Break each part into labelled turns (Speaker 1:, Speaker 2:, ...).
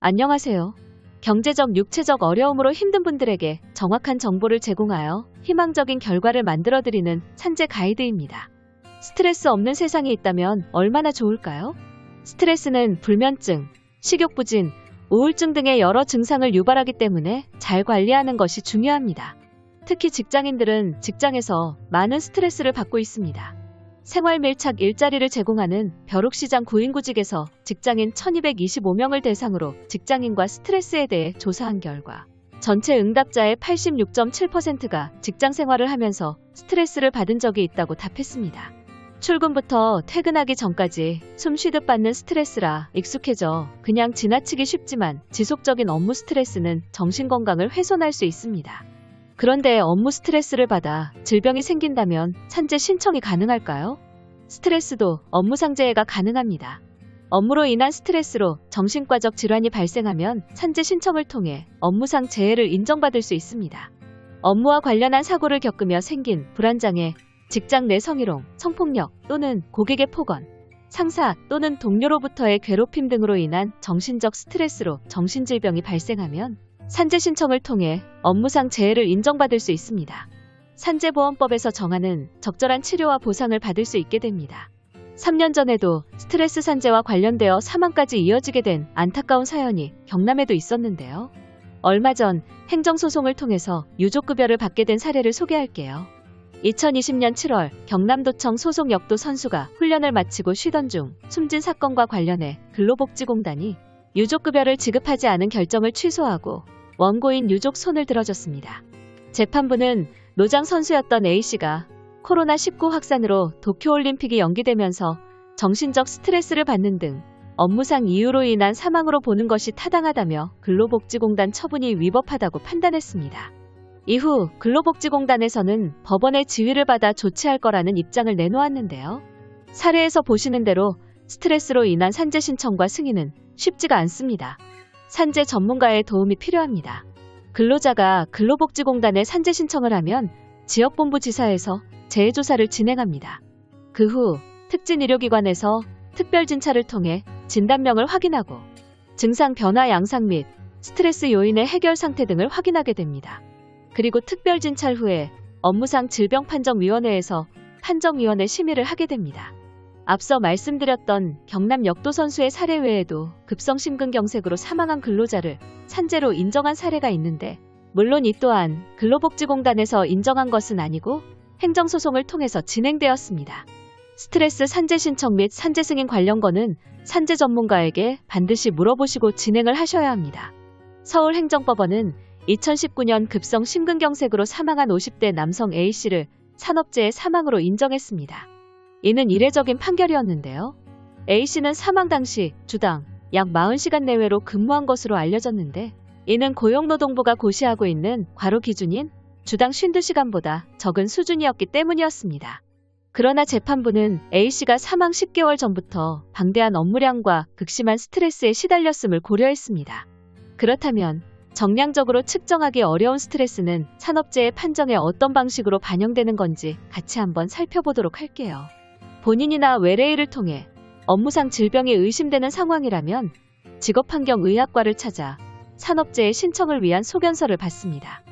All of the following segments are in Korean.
Speaker 1: 안녕하세요. 경제적, 육체적 어려움으로 힘든 분들에게 정확한 정보를 제공하여 희망적인 결과를 만들어드리는 산재 가이드입니다. 스트레스 없는 세상이 있다면 얼마나 좋을까요? 스트레스는 불면증, 식욕부진, 우울증 등의 여러 증상을 유발하기 때문에 잘 관리하는 것이 중요합니다. 특히 직장인들은 직장에서 많은 스트레스를 받고 있습니다. 생활 밀착 일자리를 제공하는 벼룩시장 구인구직에서 직장인 1225명을 대상으로 직장인과 스트레스에 대해 조사한 결과 전체 응답자의 86.7%가 직장 생활을 하면서 스트레스를 받은 적이 있다고 답했습니다. 출근부터 퇴근하기 전까지 숨 쉬듯 받는 스트레스라 익숙해져 그냥 지나치기 쉽지만 지속적인 업무 스트레스는 정신건강을 훼손할 수 있습니다. 그런데 업무 스트레스를 받아 질병이 생긴다면 산재 신청이 가능할까요? 스트레스도 업무 상 재해가 가능합니다. 업무로 인한 스트레스로 정신과적 질환이 발생하면 산재 신청을 통해 업무상 재해를 인정받을 수 있습니다. 업무와 관련한 사고를 겪으며 생긴 불안장애, 직장 내 성희롱, 성폭력 또는 고객의 폭언, 상사 또는 동료로부터의 괴롭힘 등으로 인한 정신적 스트레스로 정신질병이 발생하면 산재 신청을 통해 업무상 재해를 인정받을 수 있습니다. 산재보험법에서 정하는 적절한 치료와 보상을 받을 수 있게 됩니다. 3년 전에도 스트레스 산재와 관련되어 사망까지 이어지게 된 안타까운 사연이 경남에도 있었는데요. 얼마 전 행정소송을 통해서 유족급여를 받게 된 사례를 소개할게요. 2020년 7월 경남도청 소속 역도 선수가 훈련을 마치고 쉬던 중 숨진 사건과 관련해 근로복지공단이 유족급여를 지급하지 않은 결정을 취소하고 원고인 유족 손을 들어줬습니다. 재판부는 노장 선수였던 A씨가 코로나19 확산으로 도쿄올림픽이 연기되면서 정신적 스트레스를 받는 등 업무상 이유로 인한 사망으로 보는 것이 타당하다며 근로복지공단 처분이 위법하다고 판단했습니다. 이후 근로복지공단에서는 법원의 지휘를 받아 조치할 거라는 입장을 내놓았는데요. 사례에서 보시는 대로 스트레스로 인한 산재 신청과 승인은 쉽지가 않습니다. 산재 전문가의 도움이 필요합니다. 근로자가 근로복지공단에 산재 신청을 하면 지역본부지사에서 재해조사를 진행합니다. 그 후 특진의료기관에서 특별진찰을 통해 진단명을 확인하고 증상 변화 양상 및 스트레스 요인의 해결 상태 등을 확인하게 됩니다. 그리고 특별진찰 후에 업무상 질병판정위원회에서 판정위원회 심의를 하게 됩니다. 앞서 말씀드렸던 경남 역도 선수의 사례 외에도 급성심근경색으로 사망한 근로자를 산재로 인정한 사례가 있는데 물론 이 또한 근로복지공단에서 인정한 것은 아니고 행정소송을 통해서 진행되었습니다. 스트레스 산재 신청 및 산재 승인 관련 건은 산재 전문가에게 반드시 물어보시고 진행을 하셔야 합니다. 서울행정법원은 2019년 급성 심근경색으로 사망한 50대 남성 A씨를 산업재해 사망으로 인정했습니다. 이는 이례적인 판결이었는데요. A씨는 사망 당시 주당 약 40시간 내외로 근무한 것으로 알려졌는데 이는 고용노동부가 고시하고 있는 과로 기준인 주당 52시간보다 적은 수준이었기 때문이었습니다. 그러나 재판부는 A씨가 사망 10개월 전부터 방대한 업무량과 극심한 스트레스에 시달렸음을 고려했습니다. 그렇다면 정량적으로 측정하기 어려운 스트레스는 산업재해 판정에 어떤 방식으로 반영되는 건지 같이 한번 살펴보도록 할게요. 본인이나 외래인을 통해 업무상 질병이 의심되는 상황이라면 직업환경의학과를 찾아 산업재해 신청을 위한 소견서를 받습니다.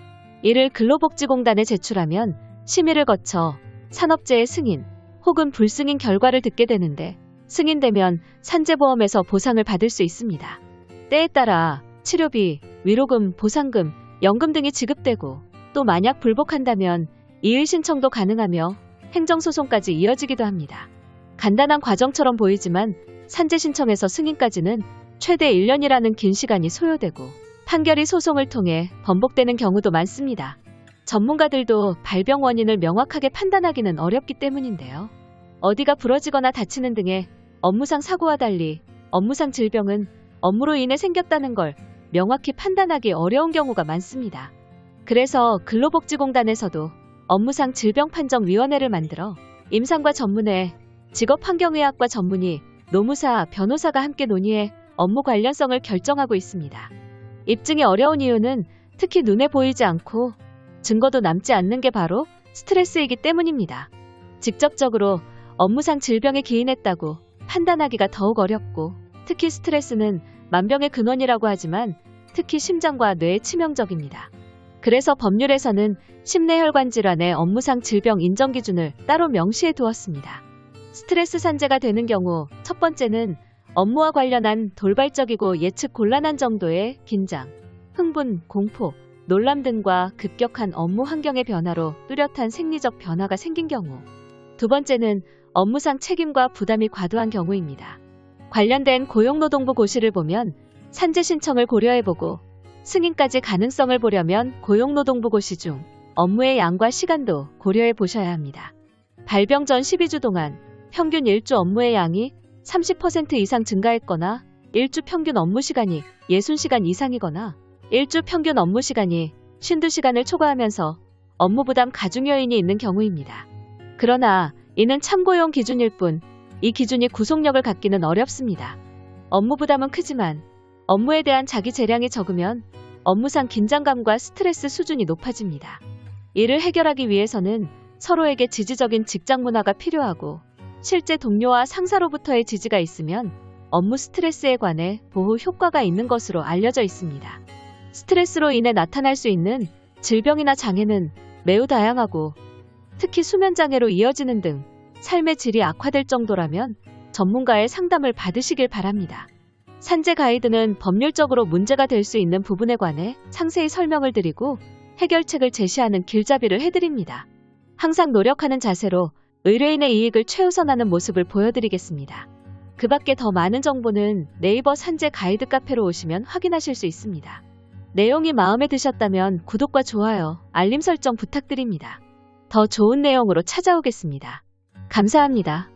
Speaker 1: 이를 근로복지공단에 제출하면 심의를 거쳐 산업재해 승인 혹은 불승인 결과를 듣게 되는데 승인되면 산재보험에서 보상을 받을 수 있습니다. 때에 따라 치료비, 위로금, 보상금, 연금 등이 지급되고 또 만약 불복한다면 이의 신청도 가능하며 행정소송까지 이어지기도 합니다. 간단한 과정처럼 보이지만 산재 신청에서 승인까지는 최대 1년이라는 긴 시간이 소요되고 판결이 소송을 통해 번복되는 경우도 많습니다. 전문가들도 발병 원인을 명확하게 판단하기는 어렵기 때문인데요. 어디가 부러지거나 다치는 등의 업무상 사고와 달리 업무상 질병은 업무로 인해 생겼다는 걸 명확히 판단하기 어려운 경우가 많습니다. 그래서 근로복지공단에서도 업무상 질병판정위원회를 만들어 임상과 전문의, 직업환경의학과 전문의, 노무사, 변호사가 함께 논의해 업무 관련성을 결정하고 있습니다. 입증이 어려운 이유는 특히 눈에 보이지 않고 증거도 남지 않는 게 바로 스트레스이기 때문입니다. 직접적으로 업무상 질병에 기인했다고 판단하기가 더욱 어렵고 특히 스트레스는 만병의 근원이라고 하지만 특히 심장과 뇌에 치명적입니다. 그래서 법률에서는 심내혈관 질환의 업무상 질병 인정 기준을 따로 명시해 두었습니다. 스트레스 산재가 되는 경우 첫 번째는 업무와 관련한 돌발적이고 예측 곤란한 정도의 긴장, 흥분, 공포, 놀람 등과 급격한 업무 환경의 변화로 뚜렷한 생리적 변화가 생긴 경우. 두 번째는 업무상 책임과 부담이 과도한 경우입니다. 관련된 고용노동부 고시를 보면 산재 신청을 고려해보고 승인까지 가능성을 보려면 고용노동부 고시 중 업무의 양과 시간도 고려해 보셔야 합니다. 발병 전 12주 동안 평균 1주 업무의 양이 30% 이상 증가했거나 1주 평균 업무 시간이 60시간 이상이거나 1주 평균 업무 시간이 52시간을 초과하면서 업무 부담 가중 요인이 있는 경우입니다. 그러나 이는 참고용 기준일 뿐 이 기준이 구속력을 갖기는 어렵습니다. 업무 부담은 크지만 업무에 대한 자기 재량이 적으면 업무상 긴장감과 스트레스 수준이 높아집니다. 이를 해결하기 위해서는 서로에게 지지적인 직장 문화가 필요하고 실제 동료와 상사로부터의 지지가 있으면 업무 스트레스에 관해 보호 효과가 있는 것으로 알려져 있습니다. 스트레스로 인해 나타날 수 있는 질병이나 장애는 매우 다양하고 특히 수면장애로 이어지는 등 삶의 질이 악화될 정도라면 전문가의 상담을 받으시길 바랍니다. 산재 가이드는 법률적으로 문제가 될 수 있는 부분에 관해 상세히 설명을 드리고 해결책을 제시하는 길잡이를 해드립니다. 항상 노력하는 자세로 의뢰인의 이익을 최우선하는 모습을 보여드리겠습니다. 그 밖에 더 많은 정보는 네이버 산재 가이드 카페로 오시면 확인하실 수 있습니다. 내용이 마음에 드셨다면 구독과 좋아요, 알림 설정 부탁드립니다. 더 좋은 내용으로 찾아오겠습니다. 감사합니다.